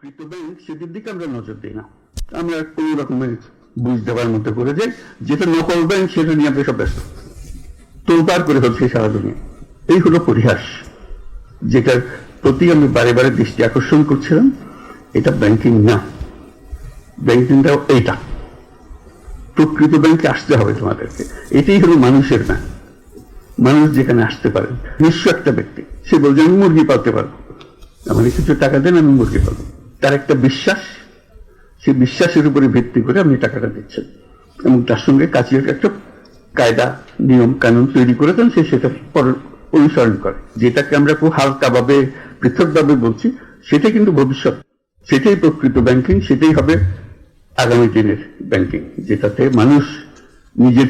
প্রকৃত ব্যাংক সেটির দিকে আমরা নজর দিই না। আমরা কোন রকমের বুঝ দেওয়ার মধ্যে করে যাই, যেটা নকল ব্যাংক সেটা নিয়ে আমরা সব ব্যস্ত। তোলপার করে হচ্ছে সারা দুনিয়া। এই হলো পরিহাস, যেটার প্রতি আমি বারে বারে দৃষ্টি আকর্ষণ করছিলাম। এটা ব্যাংকিং না। ব্যাংকিংটাও এইটা। প্রকৃত ব্যাংকে আসতে হবে তোমাদেরকে। এটাই হলো মানুষের ব্যাংক মানুষ যেখানে আসতে পারে, নিঃস্ব একটা ব্যক্তি। সে বলছে, আমি মুরগি পালতে পারব। আমার কিছু টাকা দেন, আমি মুরগি পালবো। তার একটা বিশ্বাস, সেই বিশ্বাসের উপরে ভিত্তি করে আপনি টাকাটা দিচ্ছেন। এবং তার সঙ্গে কাজের একটা কায়দা, নিয়ম, কানুন তৈরি করেছেন সে সেটা অনুসরণ করে। যেটাকে আমরা খুব হালকাভাবে, পৃথকভাবে বলছি সেটা কিন্তু ভবিষ্যৎ। সেটাই প্রকৃত ব্যাংকিং সেটাই হবে আগামী দিনের ব্যাংকিং যেটাতে মানুষ নিজের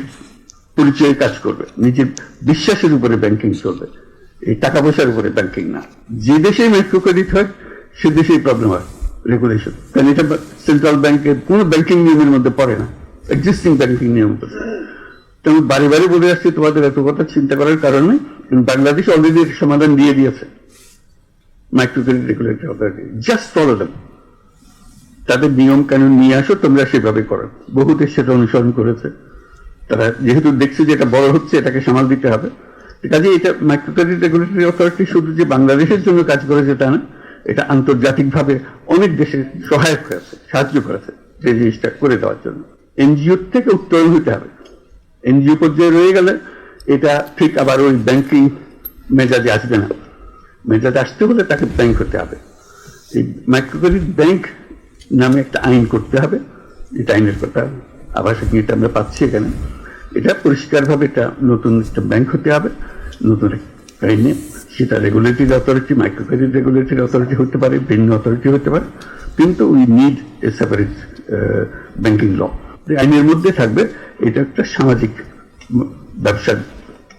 পরিচয়ে কাজ করবে, নিজের বিশ্বাসের উপরে ব্যাংকিং চলবে। এই টাকা পয়সার উপরে ব্যাংকিং না। যে দেশে মাইক্রো ক্রেডিট হয়, সে দেশেই প্রবলেম হয়। রেগুলেশন কারণ এটা সেন্ট্রাল ব্যাংকের কোনো ব্যাংকিং নিয়মের মধ্যে পড়ে না। এক্সিস্টিং ব্যাংকিং নিয়ম তো তেমন বারে বারে বলে আসছি, তোমাদের এত কথা চিন্তা করার কারণে বাংলাদেশ অলরেডি সমাধান দিয়ে দিয়েছে। Micro credit regulatory authority just follow them তাদের নিয়ম কানুন নিয়ে আসো, তোমরা সেভাবে করো। বহু দেশ সেটা অনুসরণ করেছে। তারা যেহেতু দেখছে যে এটা বড় হচ্ছে, এটাকে সামাল দিতে হবে। কাজে এটা মাইক্রো ক্রেডিট রেগুলেটরি অথরিটি শুধু যে বাংলাদেশের জন্য কাজ করেছে তা না এটা আন্তর্জাতিকভাবে অনেক দেশে সহায়ক হয়েছে, সাহায্য করেছে যে জিনিসটা করে দেওয়ার জন্য। এনজিও থেকে উত্তরণ হতে হবে। এনজিও পর্যায়ে রয়ে গেলে এটা ঠিক আবার ওই ব্যাংকিং মেজাজে আসবে না। মেজাজে আসতে হলে তাকে ব্যাংক হতে হবে। এই মাইক্রো ক্রেডিট ব্যাংক নামে একটা আইন করতে হবে। এটা আইনের কথা আবার এটা আমরা পাচ্ছি এখানে। এটা পরিষ্কারভাবে এটা নতুন একটা ব্যাংক হতে হবে, নতুন একটা আইনে। সেটা regulatory authority micro credit regulatory authority হতে পারে, ভিন্ন অথরিটি হতে পারে, কিন্তু we need a separate banking law আইনের মধ্যে থাকবে, এটা একটা সামাজিক ব্যবসার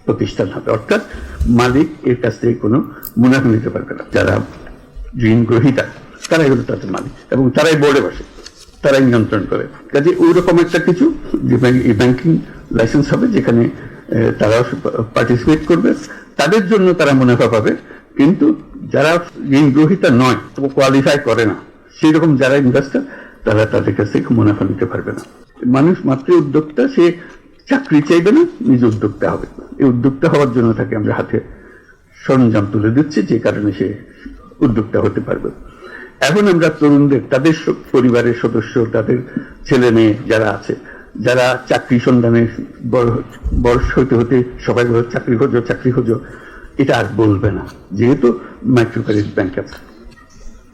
প্রতিষ্ঠান হবে। অর্থাৎ মালিক এর কাছ থেকে কোনো মুনাফা নিতে পারবে না। যারা ঋণ গ্রহীতা, তারাই হলো তাদের মালিক এবং তারাই বোর্ডে বসে, তারাই নিয়ন্ত্রণ করে। কাজে ওই রকম একটা কিছু, যে ব্যাংকিং লাইসেন্স হবে, যেখানে তারাও পার্টিসিপেট করবে। তাদের জন্য তারা মুনাফা পাবে। কিন্তু যারা ঋণ গ্রহীতা নয় কোয়ালিফাই করে না। সেই রকম যারা ইনভেস্টার তারা তাদের কাছ থেকে মুনাফা নিতে পারবে না। মানুষ মাত্র উদ্যোক্তা, সে চাকরি চাইবে না, নিজ উদ্যোক্তা হবে। এই উদ্যোক্তা হওয়ার জন্য তাকে আমরা হাতে সরঞ্জাম তুলে দিচ্ছি, যে কারণে সে উদ্যোক্তা হতে পারবে। এখন আমরা তরুণদের, তাদের পরিবারের সদস্য, তাদের ছেলে মেয়ে যারা আছে যারা চাকরি সন্ধানে বয়স হইতে হতে সবাই বলে, চাকরি খোঁজো চাকরি খোঁজো। এটা আর বলবে না। যেহেতু মাইক্রো ক্রেডিট ব্যাংক আছে।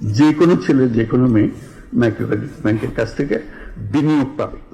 যে কোনো ছেলে, যে কোনো মেয়ে মাইক্রো ক্রেডিট ব্যাংকের কাছ থেকে বিনিয়োগ পাবে।